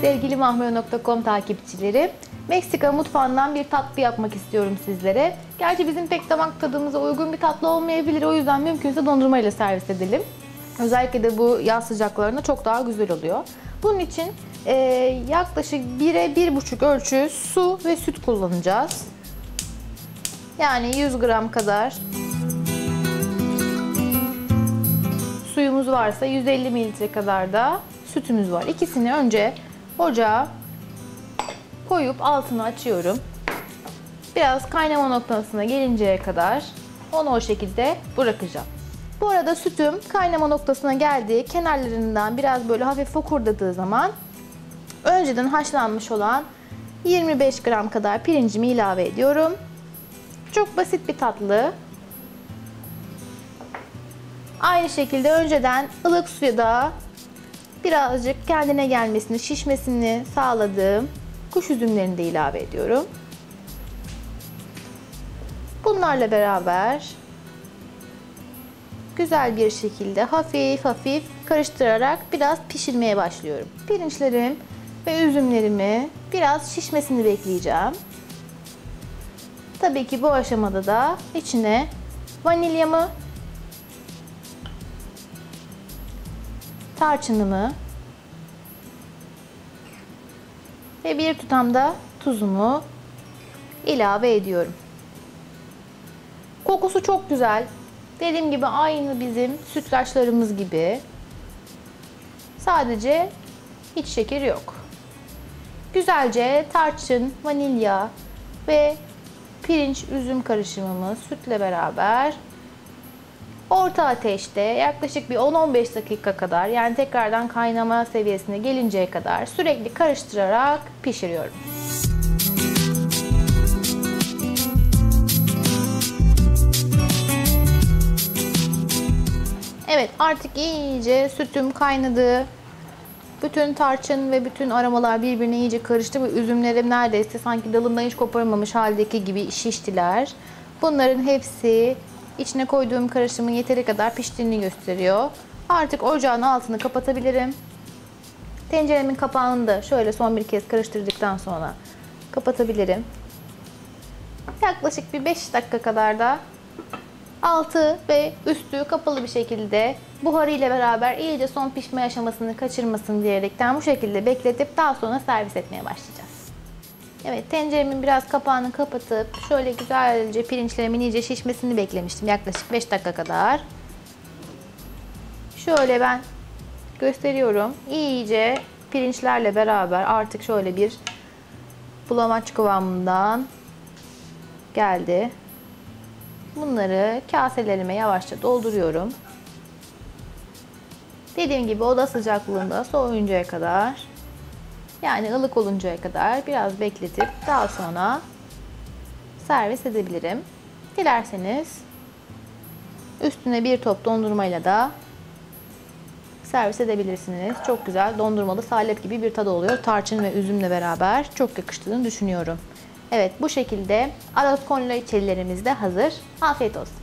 Sevgili mahmure.com takipçileri, Meksika mutfağından bir tatlı yapmak istiyorum sizlere. Gerçi bizim pek damak tadımıza uygun bir tatlı olmayabilir. O yüzden mümkünse dondurma ile servis edelim. Özellikle de bu yaz sıcaklarında çok daha güzel oluyor. Bunun için e, yaklaşık 1'e 1,5 ölçü su ve süt kullanacağız. Yani 100 gram kadar varsa 150 mililitre kadar da sütümüz var. İkisini önce ocağa koyup altını açıyorum. Biraz kaynama noktasına gelinceye kadar onu o şekilde bırakacağım. Bu arada sütüm kaynama noktasına geldi. Kenarlarından biraz böyle hafif fokurdadığı zaman önceden haşlanmış olan 25 gram kadar pirincimi ilave ediyorum. Çok basit bir tatlı. Aynı şekilde önceden ılık suya da birazcık kendine gelmesini, şişmesini sağladığım kuş üzümlerini de ilave ediyorum. Bunlarla beraber güzel bir şekilde hafif hafif karıştırarak biraz pişirmeye başlıyorum. Pirinçlerim ve üzümlerimi biraz şişmesini bekleyeceğim. Tabii ki bu aşamada da içine vanilyamı, tarçınımı ve bir tutam da tuzumu ilave ediyorum. Kokusu çok güzel. Dediğim gibi aynı bizim sütlaçlarımız gibi. Sadece hiç şekeri yok. Güzelce tarçın, vanilya ve pirinç üzüm karışımımız sütle beraber orta ateşte yaklaşık bir 10-15 dakika kadar yani tekrardan kaynama seviyesine gelinceye kadar sürekli karıştırarak pişiriyorum. Evet artık iyice sütüm kaynadı. Bütün tarçın ve bütün aromalar birbirine iyice karıştı ve üzümlerim neredeyse sanki dalından hiç koparılmamış haldeki gibi şiştiler. Bunların hepsi içine koyduğum karışımın yeteri kadar piştiğini gösteriyor. Artık ocağın altını kapatabilirim. Tenceremin kapağını da şöyle son bir kez karıştırdıktan sonra kapatabilirim. Yaklaşık bir 5 dakika kadar da altı ve üstü kapalı bir şekilde buharı ile beraber iyice son pişme aşamasını kaçırmasın diyerekten bu şekilde bekletip daha sonra servis etmeye başlayacağız. Evet tenceremin biraz kapağını kapatıp şöyle güzelce pirinçlerimin iyice şişmesini beklemiştim yaklaşık 5 dakika kadar. Şöyle ben gösteriyorum. İyice pirinçlerle beraber artık şöyle bir bulamaç kıvamından geldi. Bunları kaselerime yavaşça dolduruyorum. Dediğim gibi oda sıcaklığında soğuyuncaya kadar yani ılık oluncaya kadar biraz bekletip daha sonra servis edebilirim. Dilerseniz üstüne bir top dondurmayla da servis edebilirsiniz. Çok güzel dondurmalı salep gibi bir tadı oluyor. Tarçın ve üzümle beraber çok yakıştığını düşünüyorum. Evet bu şekilde arroz con leche'lerimiz de hazır. Afiyet olsun.